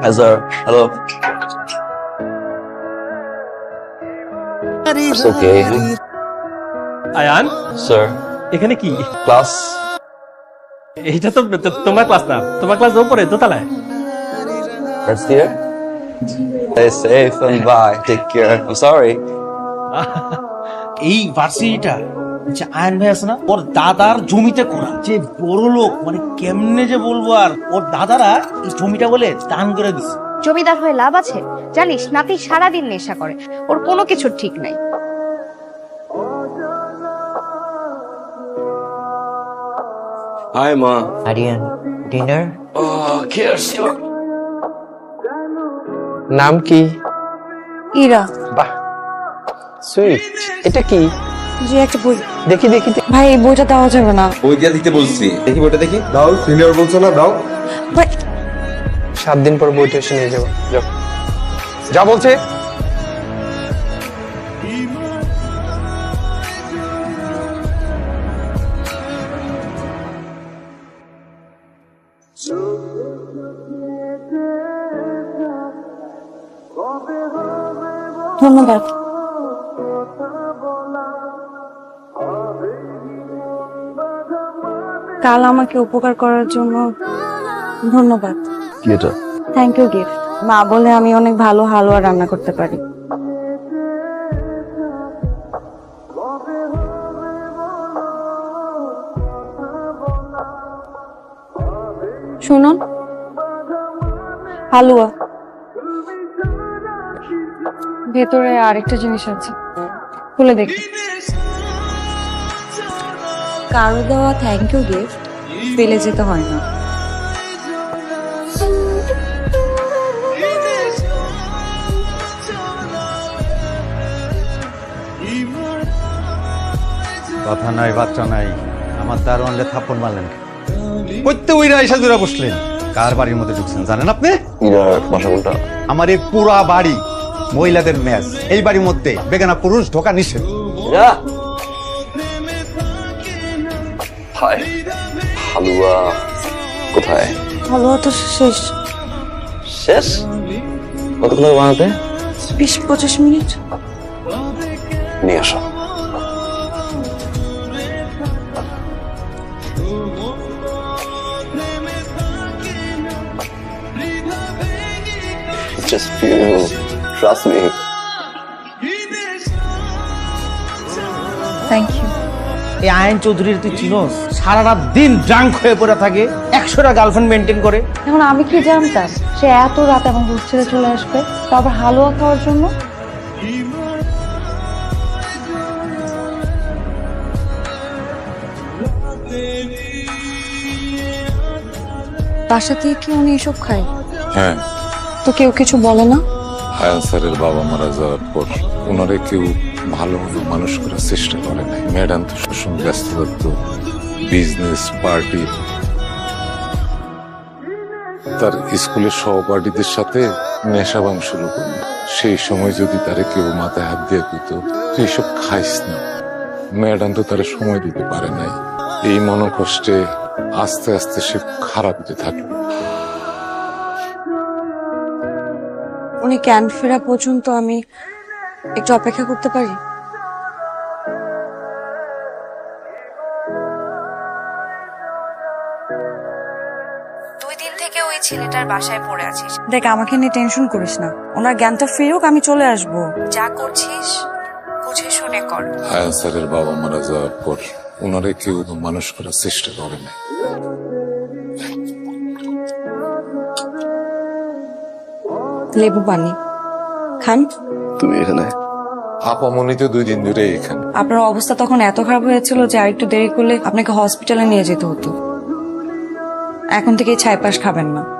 Hi, sir. Hello. It's okay. Ayaan Sir, এখানে কি class. এইটা তো তো- তোমার ক্লাস না তোমার ক্লাস উপরে দোতলায় That's here. Stay safe and bye. Take care. I'm sorry. এই ভার্সিটিটা যে আয়ন ভাই আছে না ওর দাদার জমিতে করা যে বড় লোক মানে কেমনে যে বলব আর ওর দাদারা এই জমিটা বলে দান করে দিচ্ছে জমিদার হয়ে লাভ আছে? জানিস নাতি সারাদিন নেশা করে। ওর কোনো কিছুর ঠিক নাই। Hi, Ma. Aryan dinner? Oh, cheers. নাম কি? ইরা। বাহ। সুইট। এটা কি? যে একটা বই। দেখি দেখি দেখি। ভাই এই বইটা দেওয়া যাবে না। বই দিয়া দিতে বলছি। দেখি বইটা দেখি। দাও সিনিয়র বলছো না দাও। ভাই। সাত দিন পর বইটা এসে নিয়ে যাব। যাও। যা বলছে। ধন্যবাদ। কাল আমাকে উপকার করার জন্য ধন্যবাদ। কি এটা? থ্যাংক ইউ গিফট মা বলে আমি অনেক ভালো হালুয়া রান্না করতে পারি। শুনুন। হালুয়া। ভেতরে আরেকটা জিনিস আছে। খুলে দেখি। কারও দেওয়া থ্যাংক ইউ গিফট ফেলে যেতে হয় না। কথা নাই বাচ্চা নাই। আমার দারোয়ানলে থাপ্পড় মারলেন করতে ওইরা এসে জোড়া বসলেন। কার বাড়ির মধ্যে ঢুকছেন জানেন আপনি? আমার এই পুরা বাড়ি মহিলাদের ম্যাচ এই বাড়ির মধ্যে বেগানা পুরুষ ঢোকা নিষেধ। হাই হালুয়া কোথায়? হালুয়া তো শেষ। শেষ? কতক্ষণ লাগে বানাতে? বিশ পঁচিশ মিনিট। নিয়ে আসো। Just beautiful. Trust me. Thank you এই আয়ন চৌধুরীর তুই চিনোস? সারা রাত দিন ড্রাঙ্ক হয়ে পড়ে থাকে একশোটা গার্লফ্রেন্ড মেনটেন করে। এখন আমি কি জানতাম? সে এত রাতে আমার হোস্টেলে চলে আসবে তারপর হালুয়া খাওয়ার জন্য? বাসা থেকে কি উনি এসব খায়? হ্যাঁ। তো কেউ কিছু বলে না? স্যারের বাবা মারা যাওয়ার পর ওনারে কেউ ভালোভাবে মানুষ করার চেষ্টা করে নাই। ম্যাডাম তো সবসময় ব্যস্ত থাকতো বিজনেস, পার্টি। তার স্কুলের সহপাঠীদের সাথে নেশাবান শুরু করল। সেই সময় যদি তারে কেউ মাথায় হাত দিয়ে দিত তুই এসব খাইস না। ম্যাডাম তো তারা সময় দিতে পারে নাই। এই মনোকষ্টে আস্তে আস্তে সে খারাপ হতে থাকল। উনি ক্যান ফেরা পর্যন্ত আমি একটু অপেক্ষা করতে পারি? দুই দিন থেকে ওই ছেলেটার বাসায় পড়ে আছিস। দেখ আমাকে নিয়ে টেনশন করিস না। ওনার জ্ঞানটা ফিরুক আমি চলে আসব। যা করছিস বুঝে শুনে কর। হায়ান স্যারের বাবা মারা যাওয়ার পর ওনারে কেউ মানুষ করার চেষ্টা করে নাই লেবু পানি। খান। তুমি এখানে? আপামনি তো দুই দিন ধরে এখানে। আপনার অবস্থা তখন এত খারাপ হয়েছিল যে আরেকটু দেরি করলে আপনাকে হসপিটালে নিয়ে যেতে হতো। এখন থেকে ছাইপাশ খাবেন না।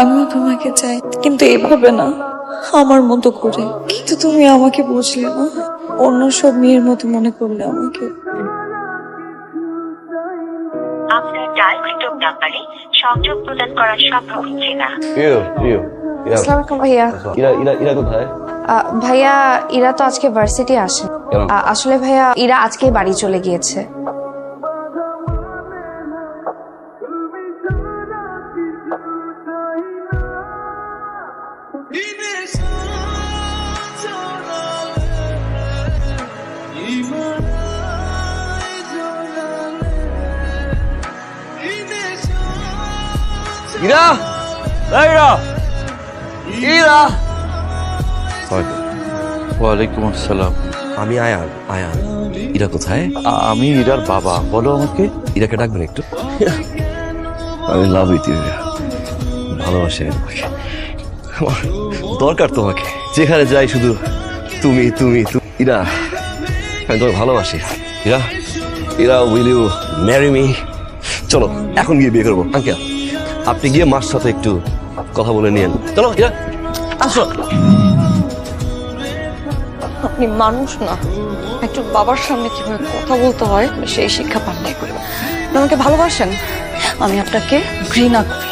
আমিও তোমাকে চাই কিন্তু এভাবে না আমার মতো করে। কিন্তু তুমি আমাকে বুঝলে না অন্য সব মেয়ের মতো মনে করলে আমাকে। আপনার ডায়ালকৃত নাম্বারে সংযোগ প্রদান করা সম্ভব হচ্ছে না। ইয়ো ইয়ো ইরা। আসসালামু আলাইকুম ভাইয়া। ইরা ইরা ইরা কোথায়? আহ, ভাইয়া ইরা তো আজকে ভার্সিটি আসে। আসলে ভাইয়া ইরা আজকে বাড়ি চলে গিয়েছে। ইরা এই ইরা। ইরা ওয়ালাইকুম আসসালাম। আমি আয়ান আয়ান। ইরা কোথায়? আমি ইরার বাবা। বলো আমাকে ইরাকে ডাকবেন একটু। আমি লাভ ইউ ভালোবাসি আমি তোমাকে আমার দরকার তোমাকে। যেখানে যাই শুধু তুমি তুমি তুমি ইরা আমি তোমাকে ভালোবাসি। Ira Ira will you marry me চলো এখন গিয়ে বিয়ে করব। আঙ্কেল। আপনি গিয়ে মার সাথে একটু কথা বলে নিয়েন। চলো আসো। আপনি মানুষ না। একটু বাবার সামনে কীভাবে কথা বলতে হয় সেই শিক্ষা পান নাই করে। আপনি আমাকে ভালোবাসেন? আমি আপনাকে ঘৃণা করি।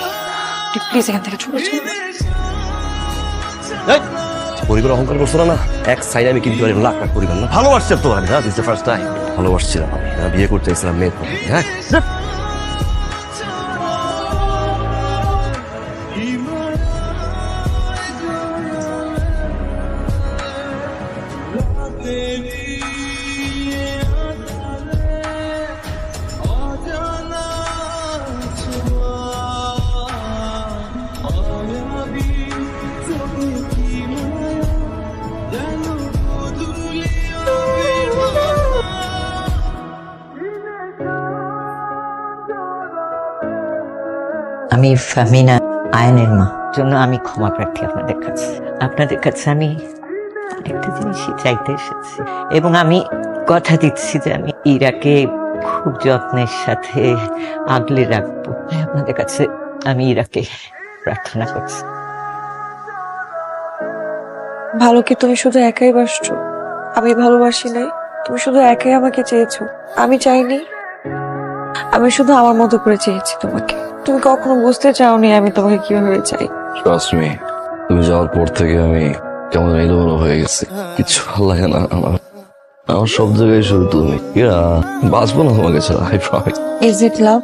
প্লিজ এখান থেকে চলে যান। এই, পরিবার অহংকার করছ না না? এক সাইডে আমি কিনতে পারি লাখ লাখ পরিবার না। ভালোবাসছি তো আমি হ্যাঁ দিস ফার্স্ট টাইম ভালোবাসছিলাম আমি। হ্যাঁ, বিয়ে করতে চাইছিলাম মেয়ে হ্যাঁ আমি ফামিনা আয়নের মা। জন্য আমি ক্ষমা প্রার্থী আপনাদের কাছে। আপনাদের কাছে আমি একটা জিনিসই চাইতে এসেছি। এবং আমি কথা দিচ্ছি যে আমি ইরাকে খুব যত্নের সাথে আগলে রাখব। আপনাদের কাছে আমি ইরাকে প্রার্থনা করছি। ভালো কি তুমি শুধু একাই বাসছো? আমি ভালোবাসি নাই। তুমি শুধু একাই আমাকে চেয়েছো। আমি চাইনি। আমি শুধু আমার মতো করে চেয়েছি তোমাকে। তুমি কখনো বুঝতে চাওনি আমি তোমাকে কীভাবে চাই। ট্রাস্ট মি তুমি যাওয়ার পর থেকে আমি কেমন এলোমেলো হয়ে গেছি। কিছু ভালো লাগে না আমার। আমার সব জায়গায় শুধু তুমি। বাঁচবো না তোমাকে ছাড়া I promise is it love